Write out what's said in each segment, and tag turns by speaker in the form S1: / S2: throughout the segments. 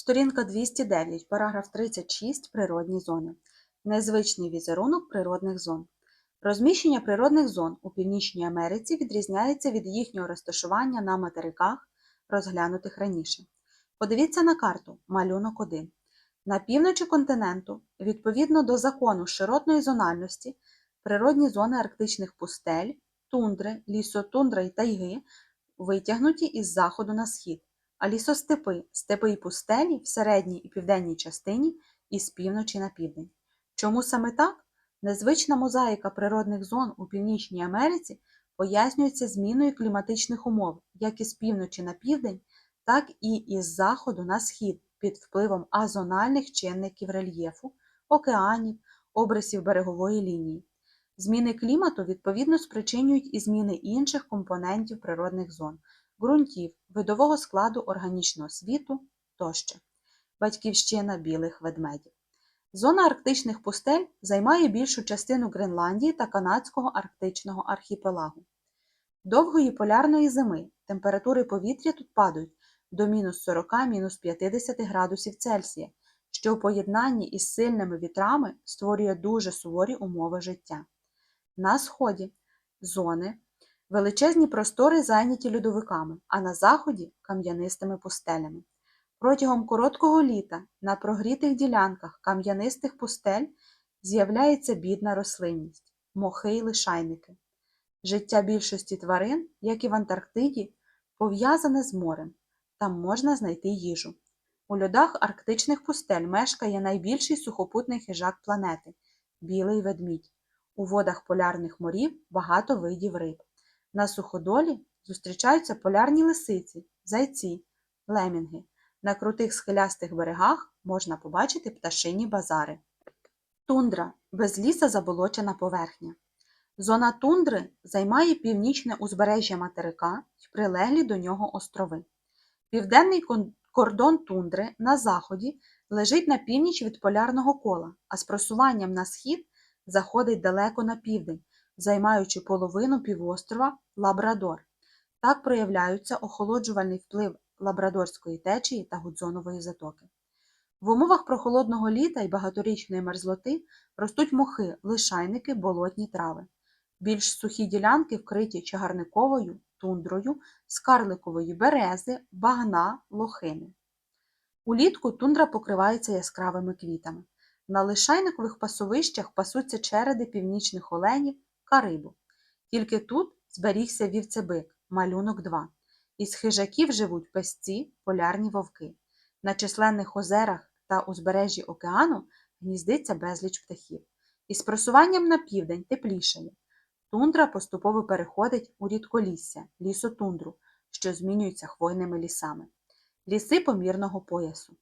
S1: Сторінка 209, параграф 36. Природні зони. Незвичний візерунок природних зон. Розміщення природних зон у Північній Америці відрізняється від їхнього розташування на материках, розглянутих раніше. Подивіться на карту малюнок 1. На півночі континенту, відповідно до закону широтної зональності, природні зони арктичних пустель, тундри, лісотундра і тайги витягнуті із заходу на схід, а лісостепи, степи і пустелі в середній і південній частині із півночі на південь. Чому саме так? Незвична мозаїка природних зон у Північній Америці пояснюється зміною кліматичних умов як із півночі на південь, так і із заходу на схід під впливом азональних чинників рельєфу, океанів, обрисів берегової лінії. Зміни клімату відповідно спричинюють і зміни інших компонентів природних зон, ґрунтів, видового складу органічного світу тощо. Батьківщина білих ведмедів. Зона арктичних пустель займає більшу частину Гренландії та канадського арктичного архіпелагу. Довгої полярної зими температури повітря тут падають до мінус 40-50 градусів Цельсія, що в поєднанні із сильними вітрами створює дуже суворі умови життя. На сході зони величезні простори зайняті льодовиками, а на заході кам'янистими пустелями. Протягом короткого літа на прогрітих ділянках кам'янистих пустель з'являється бідна рослинність, мохи й лишайники. Життя більшості тварин, як і в Антарктиді, пов'язане з морем. Там можна знайти їжу. У льодах арктичних пустель мешкає найбільший сухопутний хижак планети білий ведмідь. У водах полярних морів багато видів риб. На суходолі зустрічаються полярні лисиці, зайці, лемінги. На крутих схилястих берегах можна побачити пташині базари. Тундра безліса заболочена поверхня. Зона тундри займає північне узбережжя материка й прилеглі до нього острови. Південний кордон тундри на заході лежить на північ від полярного кола, а з просуванням на схід заходить далеко на південь, займаючи половину півострова Лабрадор. Так проявляються охолоджувальний вплив лабрадорської течії та гудзонової затоки. В умовах прохолодного літа і багаторічної мерзлоти ростуть мохи, лишайники, болотні трави. Більш сухі ділянки вкриті чагарниковою, тундрою, скарликової берези, багна, лохини. Улітку тундра покривається яскравими квітами. На лишайникових пасовищах пасуться череди північних оленів, карибу. Тільки тут зберігся вівцебик, малюнок 2. Із хижаків живуть песці, полярні вовки. На численних озерах та узбережжі океану гніздиться безліч птахів. Із просуванням на південь теплішає. Тундра поступово переходить у рідколісся, лісотундру, що змінюється хвойними лісами. Ліси помірного поясу.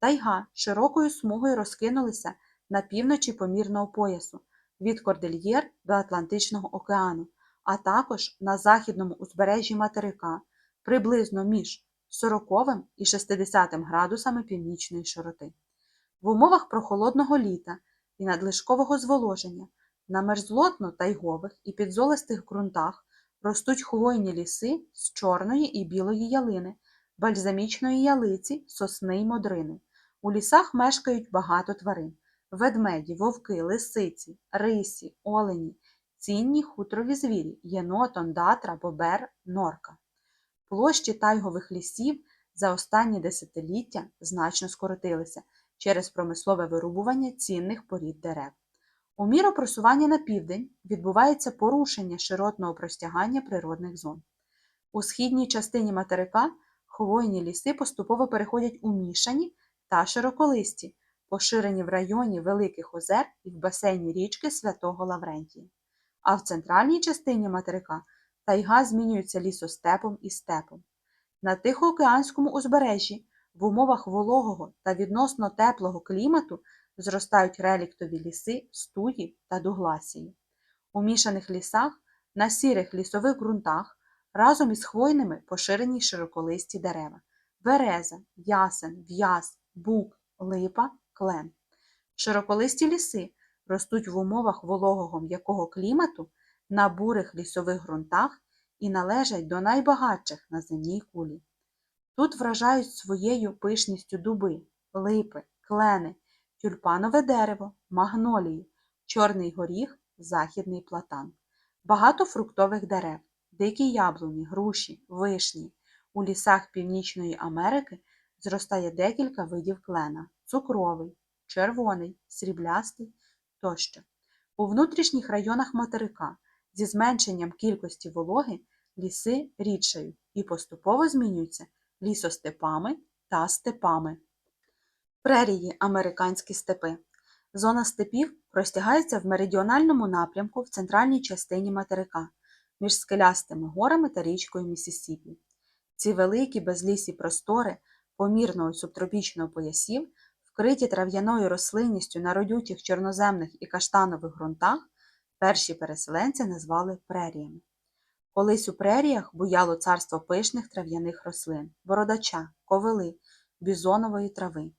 S1: Тайга широкою смугою розкинулися на півночі помірного поясу від Кордильєр до Атлантичного океану, а також на західному узбережжі материка приблизно між 40 і 60 градусами північної широти. В умовах прохолодного літа і надлишкового зволоження на мерзлотно-тайгових і підзолистих ґрунтах ростуть хвойні ліси з чорної і білої ялини, бальзамічної ялиці, сосни й модрини. У лісах мешкають багато тварин ведмеді, вовки, лисиці, рисі, олені, цінні хутрові звірі, єнот, ондатра, бобер, норка. Площі тайгових лісів за останні десятиліття значно скоротилися через промислове вирубування цінних порід дерев. У міру просування на південь відбувається порушення широтного простягання природних зон. У східній частині материка хвойні ліси поступово переходять у мішані та широколисті, поширені в районі Великих озер і в басейні річки Святого Лаврентія. А в центральній частині материка тайга змінюється лісостепом і степом. На Тихоокеанському узбережжі в умовах вологого та відносно теплого клімату зростають реліктові ліси, стуї та дугласії. У мішаних лісах на сірих лісових ґрунтах разом із хвойними поширені широколисті дерева береза, ясен, в'яз, бук, липа, клен. Широколисті ліси ростуть в умовах вологого м'якого клімату на бурих лісових ґрунтах і належать до найбагатших на земній кулі. Тут вражають своєю пишністю дуби, липи, клени, тюльпанове дерево, магнолії, чорний горіх, західний платан. Багато фруктових дерев, дикі яблуні, груші, вишні. У лісах Північної Америки зростає декілька видів клена цукровий, червоний, сріблястий тощо. У внутрішніх районах материка зі зменшенням кількості вологи ліси рідшають і поступово змінюються лісостепами та степами. Прерії американські степи. Зона степів простягається в меридіональному напрямку в центральній частині материка між скелястими горами та річкою Місісіпі. Ці великі безлісі простори помірного субтропічного поясів, вкриті трав'яною рослинністю на родючих чорноземних і каштанових ґрунтах, перші переселенці назвали преріями. Колись у преріях буяло царство пишних трав'яних рослин, бородача, ковили, бізонової трави.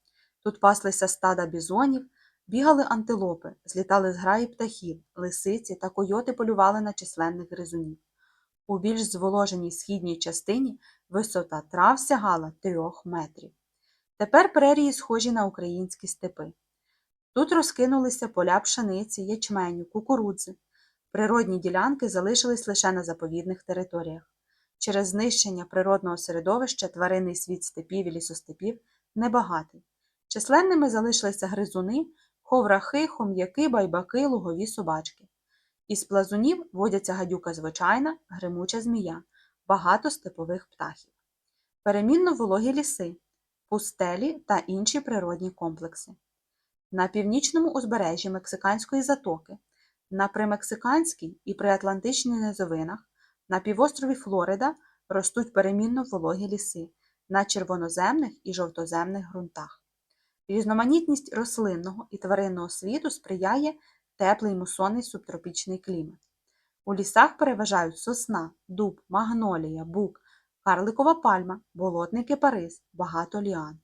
S1: Тут паслися стада бізонів, бігали антилопи, злітали зграї птахів, лисиці та койоти полювали на численних гризунів. У більш зволоженій східній частині висота трав сягала трьох метрів. Тепер прерії схожі на українські степи. Тут розкинулися поля пшениці, ячменю, кукурудзи. Природні ділянки залишились лише на заповідних територіях. Через знищення природного середовища тваринний світ степів і лісостепів небагатий. Численними залишилися гризуни, ховрахи, хом'яки, байбаки, лугові собачки. Із плазунів водяться гадюка звичайна, гримуча змія, багато степових птахів. Перемінно вологі ліси, пустелі та інші природні комплекси. На північному узбережжі Мексиканської затоки, на примексиканській і приатлантичній низовинах, на півострові Флорида ростуть перемінно вологі ліси на червоноземних і жовтоземних ґрунтах. Різноманітність рослинного і тваринного світу сприяє теплий мусонний субтропічний клімат. У лісах переважають сосна, дуб, магнолія, бук, карликова пальма, болотний кипарис, багато ліан.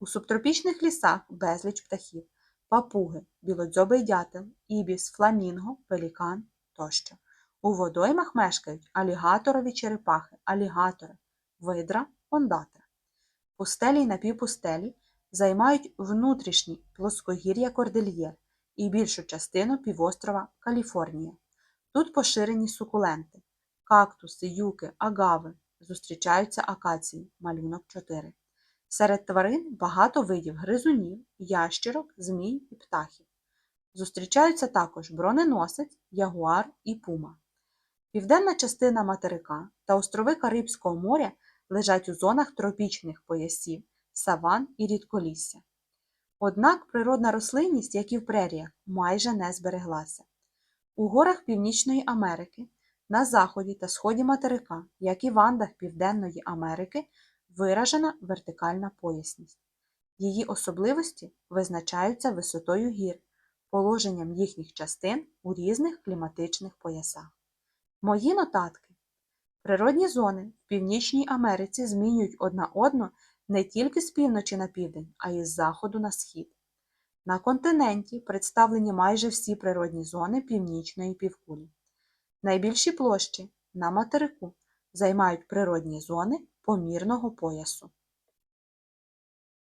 S1: У субтропічних лісах безліч птахів, папуги, білодзьобий дятел, ібіс, фламінго, пелікан тощо. У водоймах мешкають алігаторові черепахи, алігатори, видра, ондатра. Пустелі й напівпустелі займають внутрішні плоскогір'я Кордильєр і більшу частину півострова Каліфорнія. Тут поширені сукуленти, кактуси, юки, агави, зустрічаються акації, малюнок 4. Серед тварин багато видів гризунів, ящерок, змій і птахів. Зустрічаються також броненосець, ягуар і пума. Південна частина материка та острови Карибського моря лежать у зонах тропічних поясів, саван і рідколісся. Однак природна рослинність, як і в преріях, майже не збереглася. У горах Північної Америки, на заході та сході материка, як і в Андах Південної Америки, виражена вертикальна поясність. Її особливості визначаються висотою гір, положенням їхніх частин у різних кліматичних поясах. Мої нотатки. Природні зони в Північній Америці змінюють одна одну не тільки з півночі на південь, а й з заходу на схід. На континенті представлені майже всі природні зони північної півкулі. Найбільші площі на материку займають природні зони помірного поясу.